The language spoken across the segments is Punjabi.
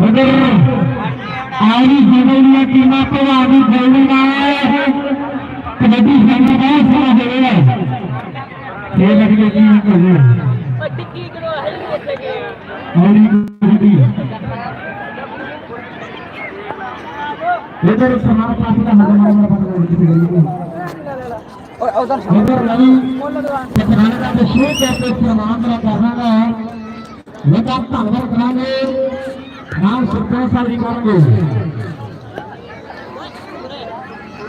ਉਧਰ ਆਈ ਜਿਹੜੀਆਂ ਟੀਮਾਂ ਭਰਾ ਦੀ ਜਲਦੀ ਨਾਲ ਕਬੱਡੀ ਸੰਘ ਬਹੁਤ ਸਾਰਾ ਹੋਵੇਗਾ ਇਹ ਲੱਗਦੇ ਕੀ ਕਰਦੇ ਟਿੱਕੀ ਕਰੋ ਹੈ ਇੱਥੇ ਗਏ ਆਉਣੀ ਕਬੱਡੀ ਇਧਰ ਸਮਾਨ ਪਾਸ ਦਾ ਹਜ਼ਮ ਨੰਬਰ ਪਤਾ ਨਹੀਂ ਓਏ ਉਧਰ ਇਧਰ ਰਵੀ ਪਤਰਾਣੇ ਦਾ ਵਿਸ਼ੇਸ਼ ਕਰਕੇ ਸਨਮਾਨ ਦਾ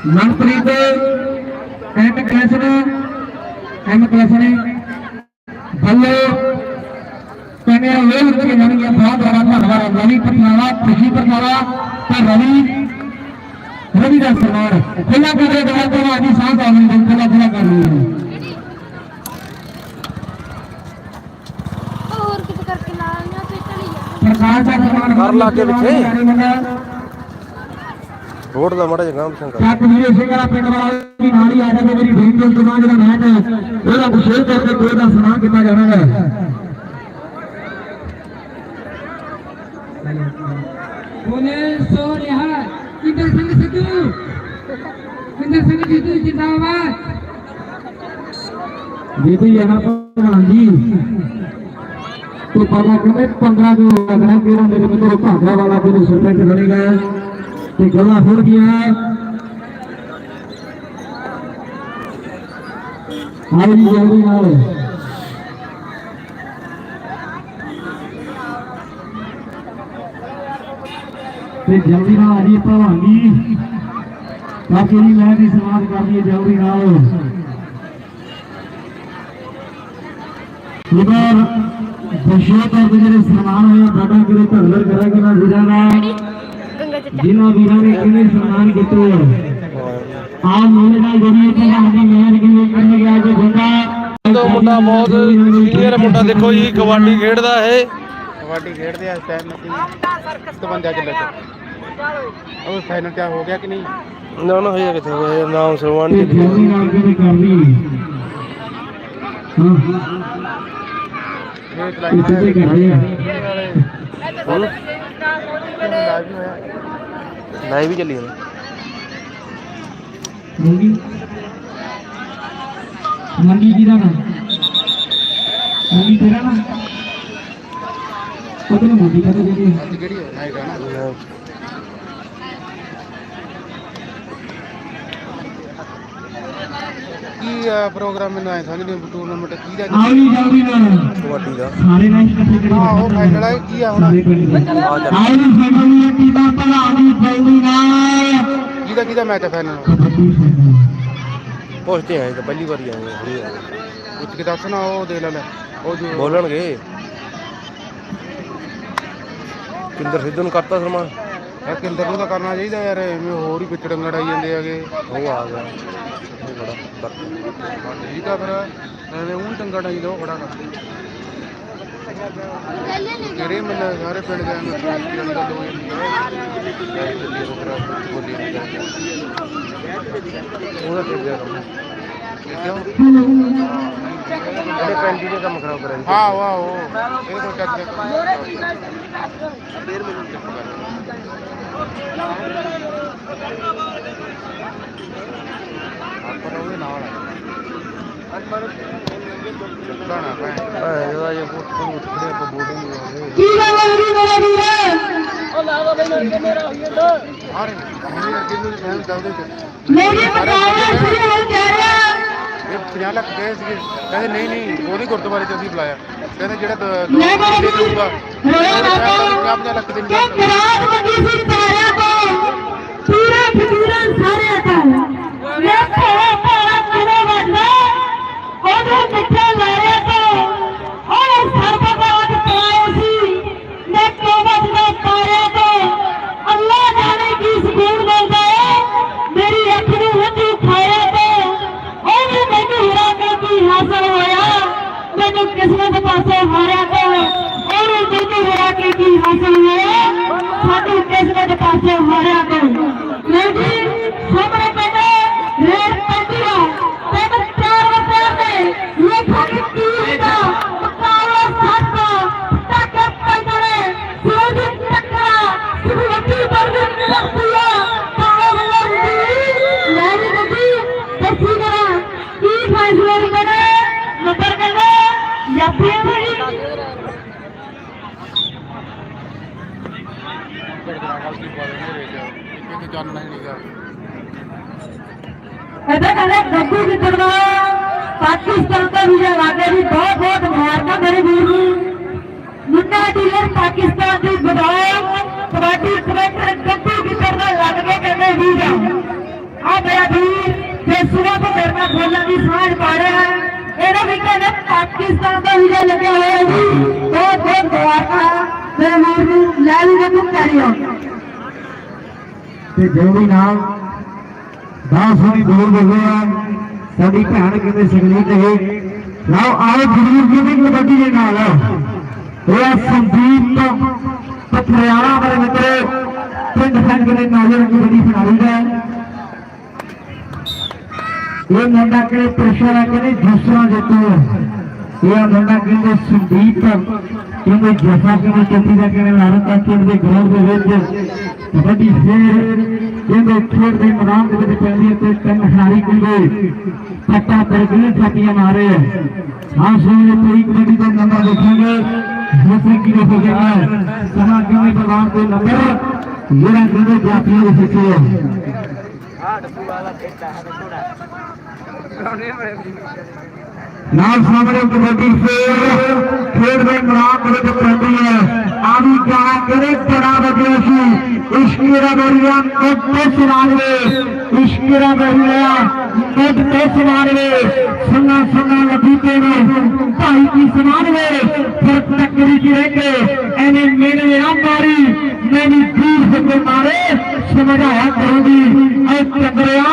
ਮਨਪ੍ਰੀਤ ਐਂਡ ਕ੍ਰਿਸ਼ਨ ਐਂਡ ਕ੍ਰਿਸ਼ਨ ਬੱਲੋ ਕਹਿੰਦੇ ਇਹ ਉੱਤੇ ਜਾਣਗੇ ਬਹੁਤ ਬੜਾ ਧੰਨਵਾਦ ਰਵੀ ਪਟਨਾਵਾ ਖੁਸ਼ੀ ਪਟਨਾਵਾ ਤੇ ਰਵੀ ਰਵੀ ਦਾ ਸਨਮਾਨ। ਪਹਿਲਾਂ ਕਰ ਦੇ ਦਵਾ ਤੋਂ ਆਦੀ ਸਾਹ ਆਉਣੀ ਦੇ ਖੁੱਲਾ ਖੁੱਲਾ ਕਰ ਲਈ ਹੋਰ ਕਿਤੇ ਕਰਕੇ ਨਾਲ ਨਾ ਪ੍ਰਕਾਸ਼ ਦਾ ਸਨਮਾਨ ਕਰ ਲਾ ਕੇ ਵਿਖੇ ਰੋਡ ਦਾ ਮੜਾ ਜਗਾਮ ਸਿੰਘ ਕਰ ਕੁਲਵੀਰ ਸਿੰਘ ਵਾਲਾ ਪਿੰਡ ਵਾਲਾ ਦੀ ਨਾਲ ਹੀ ਆ ਜਾਵੇ ਮੇਰੀ ਟੀਮ ਦੇ ਤੋਂ ਜਿਹੜਾ ਮੈਚ ਹੈ ਉਹਦਾ ਵਿਸ਼ੇਸ਼ ਤੌਰ ਤੇ ਕੋਈ ਦਾ ਸਨਮਾਨ ਕੀਤਾ ਜਾਣਾ ਹੈ ਬੋਲੇ ਸੋ ਨਿਹਾਲ ਕਿੰਦਰ ਸਿੰਘ ਸਿੱਧੂ। ਕਿੰਦਰ ਸਿੰਘ ਸਿੱਧੂ ਜਿੰਦਾਬਾਦ। ਦੀਦੀ ਜਨਾਬ ਹਾਂਜੀ तो पापा कहते पंद्रह जो लगना कि मेरे मित्रों भागरा वाला भी सरपंच बने गए ते गला फुड़ गया आई जी जल्दी नाल ਤੇ ਜਲਦੀ ਨਾਲ ਆ ਜੀ ਭਵਾਨੀ ਬਾਕੀ ਜੀ ਮੈਂ ਵੀ ਸਮਾਪਤ ਕਰ ਦਈਏ ਜਲਦੀ ਨਾਲ ਇਧਰ ਵਿਸ਼ੇਸ਼ ਤੌਰ ਤੇ ਜਿਹੜੇ ਸਨਮਾਨ ਹੋਏ ਸਾਡਾ ਕਿਤੇ ਧੰਨਵਾਦ ਕਰਾਂਗੇ ਨਾ ਵੀਰਾਂ ਦਾ ਗੰਗਾ ਚੱਟਾ ਜਿਨ੍ਹਾਂ ਵੀਰਾਂ ਨੇ ਕਿਵੇਂ ਸਨਮਾਨ ਕੀਤੇ ਆ? ਮੇਰੇ ਨਾਲ ਜਰੀਏ ਤੇ ਸਾਡੀ ਮਿਹਰ ਕਿਵੇਂ ਕਰਨ ਗਿਆ ਜੋ ਬੰਦਾ? ਤੋਂ ਮੁੰਡਾ ਬਹੁਤ ਸੀਨੀਅਰ ਮੁੰਡਾ ਦੇਖੋ ਜੀ ਕਬੱਡੀ ਖੇਡਦਾ ਇਹ। ਕਬੱਡੀ ਖੇਡਦੇ ਆ ਇਸ ਟਾਈਮ ਅਸੀਂ 57 ਚੱਲੇ ਤੇ ਉਹ ਫਾਈਨਲ ਕਿਆ ਹੋ ਗਿਆ ਕਿ ਨਹੀਂ? ਨਾ ਨਾ ਹੋਇਆ ਕਿੱਥੇ ਹੋਇਆ ਨਾਮ ਸਰਵਾਨ ਤੇ ਜੀ ਕਿਵੇਂ ਕਰਨੀ? ਹਾਂ। ਕਰ ਰਹੇ ਆ। ਲਾਈਵ ਵੀ ਚੱਲੀ ਜਾਂਦਾ ਮੰਗੀ ਮੰਗੀ ਕਿਹਦਾ ਨਾ ਮੰਗੀ ਤੇਰਾ ਨਾ ਉਹਦੇ ਮੰਗੀ ਕਹਦੇ ਜਿਹੜੀ ਕਿਹੜੀ ਹੈ ਨਾਈਟ ਹੈ ਨਾ ਕੀ ਆ ਪ੍ਰੋਗਰਾਮ ਮੈਨੂੰ ਐ ਸਮਝ ਨਹੀਂ ਟੂਰਨਾਮੈਂਟ ਕੀ ਦਾ ਆਉਣੀ ਜਲਦੀ ਨਾਲ। ਕਬੱਡੀ ਦਾ। ਸਾਰੇ ਮੈਚ ਇਕੱਠੇ ਕਰੀ ਆਹ ਉਹ ਫਾਈਨਲ ਹੈ ਕੀ ਆ ਹੁਣ? ਸਾਰੇ ਪਿੰਡ ਦੇ ਆਉਣੀ ਫੈਮਿਲੀ ਦੀ ਟੀਮਾਂ ਭਲਾਣੀ ਜਲਦੀ ਨਾਲ। ਕਿਹਦਾ ਕਿਹਦਾ ਮੈਚ ਹੈ ਫਾਈਨਲ ਪੁੱਛਦੇ ਆਏ ਤਾਂ ਪਹਿਲੀ ਵਾਰੀ ਆਏ ਆ, ਥੋੜ੍ਹੀ ਆ। ਉੱਚ ਕੇ ਦੱਸ ਨਾ ਉਹ ਦੇ ਲੈ ਉਹ ਜੋ ਬੋਲਣਗੇ। ਕਿੰਦਰ ਸਿੱਧੂ ਨੂੰ ਕਰਤਾ ਸਨਮਾਨ। ਇਹ ਕਿੰਦਰ ਨੂੰ ਤਾਂ ਕਰਨਾ ਚਾਹੀਦਾ ਯਾਰ ਐਵੇਂ ਹੋਰ ਹੀ ਵਿਚੜਨ ਲੜਾਈ ਜਾਂਦੇ ਆਗੇ ਉਹ ਆ ਗਿਆ। ਬੜਾ ਕਰਤਾ ਠੀਕ ਆ ਫਿਰ ਐਵੇਂ ਉਹ ਟੰਗਾ ਟਾਈ ਦੋ ਖੜਾ ਕਰ ਜਿਹੜੇ ਮੈਨੂੰ ਸਾਰੇ ਪਿੰਡ ਦੇ ਐਵੇਂ ਵਿਚੜਨ ਦਾ ਦੋ ਉਹਦਾ ਫਿਰ ਕਿਉਂ? ਇਹਨੇ ਪੈਂਦੀ ਦੇ ਕੰਮ ਖਰਾਬ ਕਰਿਆ ਹਾਂ ਵਾਹ ਉਹ ਇਹਦੇ ਕੋਲ ਚੱਜ ਦੇ ਫੇਰ ਮੈਨੂੰ ਚੁੱਪ ਕਰ। ਆਪਾਂ ਉਹਦੇ ਨਾਲ ਮਾਰੇ ਨਾ ਨੂੰ ਬਤਾਵਾ ਸ਼ੁਰੂ ਹੋ ਜਾ ਰਿਹਾ। ਇਹ 50 ਲੱਖ ਗਏ ਸੀਗੇ। ਕਹਿੰਦੇ ਨਹੀਂ ਨਹੀਂ ਉਹ ਨਹੀਂ ਗੁਰਦੁਆਰੇ ਚ ਅਸੀਂ ਬੁਲਾਇਆ। ਕਹਿੰਦੇ ਜਿਹੜਾ ਦ- ਦੋ ਦੇ ਦਊਗਾ ਰੋਇਆ ਬਾਬਾ 50 ਲੱਖ ਦੇ ਕਿ ਵਿਰਾਟ ਮੰਗੀ ਸੀ ਛੱਡ ਦੇਣਾ ਗਲਤੀ ਪਾ ਦੇਣੀ ਵਿੱਚ ਇੱਕ ਇੱਕ ਜਾਨਣਾ ਹੀ ਨਹੀਂਗਾ ਇਹਦਾ ਕਹਿੰਦੇ ਗੱਗੂ ਕਿੱਧਰ ਪਾਕਿਸਤਾਨ ਦਾ ਵੀਜ਼ਾ ਲਾਗੇ ਵੀ ਬਹੁਤ ਬਹੁਤ ਮੁਬਾਰਕਾਂ ਮੇਰੇ ਵੀਰ ਨੂੰ ਮੁੰਡਾ ਡੀਲਰ ਪਾਕਿਸਤਾਨ ਦੀ ਬਦਾਮ ਕਬੱਡੀ ਕਮੈਂਟਰ ਗੱਗੂ ਕਿੱਧਰ ਦਾ ਲੱਗ ਕੇ ਕਹਿੰਦੇ ਵੀਜ਼ਾ ਆ ਮੇਰਾ ਵੀਰ ਜੇ ਸੁਬਹ ਤੋਂ ਮੇਰੇ ਨਾਲ ਨੂੰ ਲੈ ਵੀ ਗੱਗੂ ਕਰਿਓ ਤੇ ਜੋੜੀ ਨਾਲ ਬਹੁਤ ਸੋਹਣੀ ਬੋਲ ਬੋਲੇ ਆ, ਸਾਡੀ ਭੈਣ ਕਿਤੇ ਸੰਗੀਤ ਇਹ, ਲਓ, ਆਓ ਜਰੂਰ ਜੀ, ਵੀ ਕਬੱਡੀ ਦੇ ਨਾਲ ਇਹ ਆ ਸੰਦੀਪ ਪਟਿਆਲਾ ਵਾਲੇ ਮਿੱਤਰ, ਪਿੰਡ ਸੰਗ ਦੇ ਨਾਲ ਕਬੱਡੀ ਖਿਡਾਰੀ ਦਾ ਇਹ ਮੁੰਡਾ ਕਿਹੜੇ ਪ੍ਰਸ਼ਰ ਹੈ ਕਿਹੜੇ ਦੂਸਰਾ ਜੇਤੂ ਹੈ। ਇਹ ਆ ਮੁੰਡਾ ਕਹਿੰਦੇ ਸੰਦੀਪ ਕਹਿੰਦੇ ਜਫਾ ਕਹਿੰਦੇ ਚੱਤੀ ਦਾ ਕਹਿੰਦੇ ਲਾਰਤਾ ਪਿੰਡ ਦੇ ਗਰਾਊਂਡ ਦੇ ਵਿੱਚ ਕਬੱਡੀ ਫੇਰ ਕਹਿੰਦੇ ਖੇਡ ਦੇ ਮੈਦਾਨ ਦੇ ਵਿੱਚ ਪੈਂਦੀ ਹੈ ਤੇ ਤਿੰਨ ਖਿਡਾਰੀ ਕਹਿੰਦੇ ਪੱਟਾ ਪਰ ਗਏ ਛਾਤੀਆਂ ਮਾਰੇ। ਹਾਂ ਸੋਨੇ ਪੂਰੀ ਕਬੱਡੀ ਦਾ ਨੰਬਰ ਦੇਖਾਂਗੇ। ਜਿਵੇਂ ਕਿ ਹੋ ਗਿਆ ਸਮਾਂ ਕਹਿੰਦੇ ਮੈਦਾਨ ਦੇ ਨੰਬਰ ਜਿਹੜਾ ਕਹਿੰਦੇ ਜਾਤੀਆਂ ਦੇ ਸਿੱਕੇ ਹੈ। ਨਾਲ ਸਾਹਮਣੇ ਕਬੱਡੀ ਫੇਰ ਖੇਡ ਦੇ ਮੈਦਾਨ ਵਿੱਚ ਪੈਂਦੀ ਹੈ। ਆਵੀ ਜਾਣਾ ਕਰੇ ਬੜਾ ਵਧੀਆ ਸੀ? ਇਸ਼ਕੀਰਾ ਬਰੀਆ ਕੋਟੇ ਸੁਣਾਵੇ ਇਸ਼ਕੀਰਾ ਬਰੀਆ ਕੋਟੇ ਸੁਣਾਵੇ ਸੰਗਾ ਸੰਗਾ ਲੱਗੀ ਤੇ ਭਾਈ ਕੀ ਸੁਣਾਵੇ ਫਿਰ ਟੱਕਰੀ ਚ ਰਹਿ ਕੇ ਐਨੇ ਮੇਰੇ ਆ ਮਾਰੀ। ਮੈਨੂੰ ਜੀਭ ਤੇ ਮਾਰੇ। ਸਮਝਾਇਆ ਕਰੂੰਗੀ ਐ ਚੰਦਰਿਆ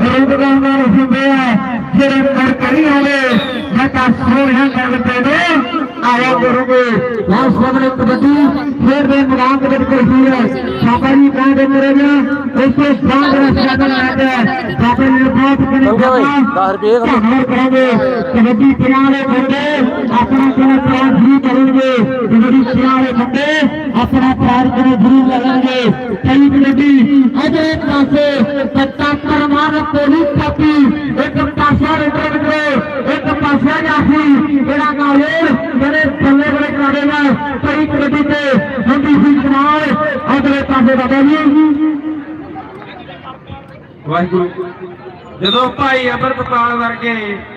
ਰੁਕਦਾ ਨਾ ਹੁੰਦੇ ਆ। ਜਿਹੜੇ ਕਰ ਕਰੀ ਹੋਵੇ ਮੈਂ ਤਾਂ ਸੋਹਣਿਆ ਗੱਲ ਤੇ ਨੇ ਆਇਆ ਕਰੂੰਗੇ ਲਾਹ ਸਾਹਮਣੇ ਕਬੱਡੀ ਫੇਰ ਦੇ ਮੈਦਾਨ ਦੇ ਵਿੱਚ ਕੋਈ ਹੈ ਬਾਬਾ ਜੀ ਕਹਿੰਦੇ ਮੇਰੇ ਨੇ ਇਸੇ ਬਾਗ ਦਾ ਸਾਧਨ ਆ ਗਿਆ ਬਾਬਾ ਜੀ ਨੇ ਬਹੁਤ ਕਰੀ ਹੋ ਗਿਆ ਬਈ, 10 ਰੁਪਏ ਦੇ ਦਿਓ। ਧੰਨਵਾਦ ਕਰਾਂਗੇ ਕਬੱਡੀ ਪਿਆਂ ਦੇ ਮੁੰਡੇ ਆਪਣਾ ਜਿਹੜਾ ਪਿਆਰ ਜ਼ਰੂਰ ਕਰਨਗੇ ਕਬੱਡੀ ਪਿਆਂ ਦੇ ਮੁੰਡੇ ਆਪਣਾ ਪਿਆਰ ਕਰੇ ਜ਼ਰੂਰ ਲੈਣਗੇ ਕਈ ਕਬੱਡੀ ਅਜੇ ਇੱਕ ਪਾਸੇ ਪੱਤਾ ਪਰਮਾਨ ਕੋਲੀ ਕਾਪੀ ਇੱਕ ਪਾਸਾ ਰਿਟਰਨ ਕਰੋ ਇੱਕ ਪਾਸਾ ਜਾਫੀ ਜਿਹੜਾ ਨਾਲੇ ਜਿਹੜੇ ਥੱਲੇ ਬੜੇ ਕਰਾਵੇ ਨਾ ਕਈ ਕਬੱਡੀ ਤੇ ਹੁੰਦੀ ਸੀ ਕਮਾਲ ਅਗਲੇ ਬਾਬਾ ਜੀ। ਵਾਹਿਗੁਰੂ। ਜਦੋਂ ਭਾਈ ਅਮਰਤਪਾਲ ਵਰਗੇ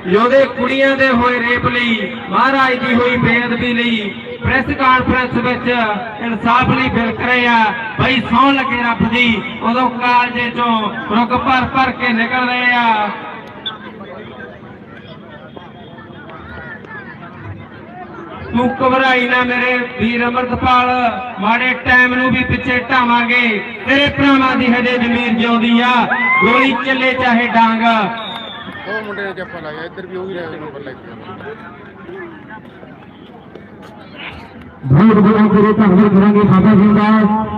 ਯੋਧੇ ਕੁੜੀਆਂ ਦੇ ਹੋਏ ਰੇਪ ਲਈ ਮਹਾਰਾਜ ਦੀ ਹੋਈ ਬੇਅਦਬੀ ਲਈ ਪ੍ਰੈਸ ਕਾਨਫਰੰਸ ਵਿੱਚ ਇਨਸਾਫ ਲਈ ਬਿਲਕ ਰਹੇ ਆ, ਬਈ ਸੌਣ ਲੱਗੇ ਰੱਬ ਦੀ, ਉਦੋਂ ਕਾਲਜੇ ਚੋਂ ਰੁਕ ਭਰ ਭਰ ਕੇ ਨਿਕਲ ਰਹੇ ਆ। ਤੂੰ ਘਬਰਾਈ ਨਾ ਮੇਰੇ ਵੀਰ ਅਮਰਤਪਾਲ ਮਾੜੇ ਟਾਈਮ ਨੂੰ ਵੀ ਪਿੱਛੇ ਢਾਵਾਂਗੇ। ਤੇਰੇ ਭਰਾਵਾਂ ਦੀ ਹਜੇ ਜ਼ਮੀਰ ਜਿਉਂਦੀ ਆ ਗੋਲੀ ਚੱਲੇ ਚਾਹੇ ਡਾਂਗ। ਉਹ ਮੁੰਡੇ ਨੇ ਜੱਫਾ ਲਾਇਆ ਇੱਧਰ ਵੀ ਉਹ ਹੀ ਰਹਿ ਨੰਬਰ ਲੈ ਕੇ ਬਹੁਤ ਬਹੁਤ ਗੁਰੂ ਧੰਨਵਾਦ ਕਰਾਂਗੇ ਬਾਬਾ ਜੀ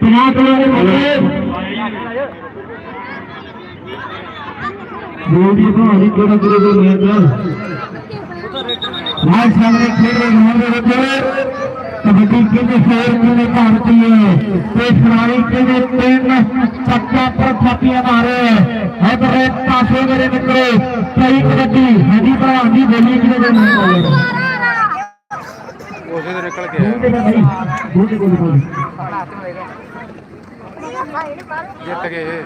ਪਿਆਰ ਕੋਲੇ ਭਾਈ ਬੋਲੀ ਭਾਈ ਕਿਹੜਾ ਗੁਰੂ ਦੇ ਨਿਯੰਤਰਣ ਰਾਜ ਸਾਹਮਣੇ ਖੇਡ ਰਹੇ ਹੋਣ ਦੇ ਵਿੱਚ ਕਬੱਡੀ ਕਿਹਦੇ ਫੇਰ ਕਿਹਦੇ ਭਾਰਤੀ ਹੈ ਤੇ ਖਿਡਾਰੀ ਕਿਹਦੇ ਤਿੰਨ ਚੱਕਾ ਪਰ ਥਾਪੀਆਂ ਮਾਰੇ ਇਧਰ ਪਾਸੇ ਮੇਰੇ ਮਿੱਤਰੋ ਕਈ ਕਬੱਡੀ ਹਜੀ ਭਰਾ ਦੀ ਬੋਲੀ ਕਿਹਦੇ ਦੇ ਨਹੀਂ ਉਸੇ ਦੇ ਨਿਕਲ ਕੇ ਜਿੱਤ ਗਏ।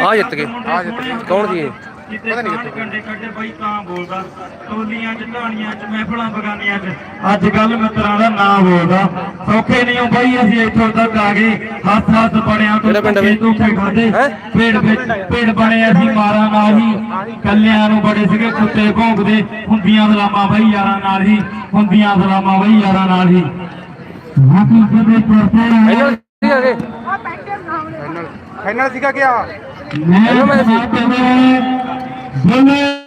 ਆ ਜਿੱਤ ਗਏ। ਆ ਜਿੱਤ ਗਏ। ਕੌਣ ਜੀ ਇਹ? ਜਿੱਤੇ ਪਤਾ ਨੀ ਕਾਂਡੇ ਕਿੱਥੇ। ਕੰਡੇ ਕੱਢੇ ਬਈ ਤਾਂ ਬੋਲਦਾ। ਟੋਲੀਆਂ ਚ ਢਾਣੀਆਂ ਚ ਮਹਿਫਲਾਂ ਬਗਾਨੀਆਂ ਚ। ਅੱਜ ਕੱਲ ਮਿੱਤਰਾਂ ਦਾ ਨਾਂ ਬੋਲਦਾ। ਸੌਖੇ ਨਹੀਂ ਹੋ ਬਈ ਅਸੀਂ ਇੱਥੋਂ ਤੱਕ ਆ ਗਏ। ਹੱਥ ਹੱਥ ਬੜਿਆਂ ਕਿਹੜਾ ਪਿੰਡ ਹੈ ਬਈ? ਤੋਂ ਖਾਦੇ ਹੈਂ? ਪੇੜ ਵਿੱਚ ਪੇੜ ਬਣੇ ਅਸੀਂ ਮਾਰਾਂ ਨਾਲ ਹੀ। ਕੱਲਿਆਂ ਨੂੰ ਬੜੇ ਸੀਗੇ ਕੁੱਤੇ ਭੌਂਕਦੇ। ਹੁੰਦੀਆਂ ਸਲਾਮਾਂ ਬਈ ਯਾਰਾਂ ਨਾਲ ਹੀ। ਹੁੰਦੀਆਂ ਸਲਾਮਾਂ ਬਈ ਯਾਰਾਂ ਨਾਲ ਹੀ। ਹਾਕੀ ਕੀ ਫਾਈਨਲ। ਫਾਈਨਲ ਸੀਗਾ ਕਿਆ? ਮੈਂ ਸਮਾਪਤ ਬੱਲੇ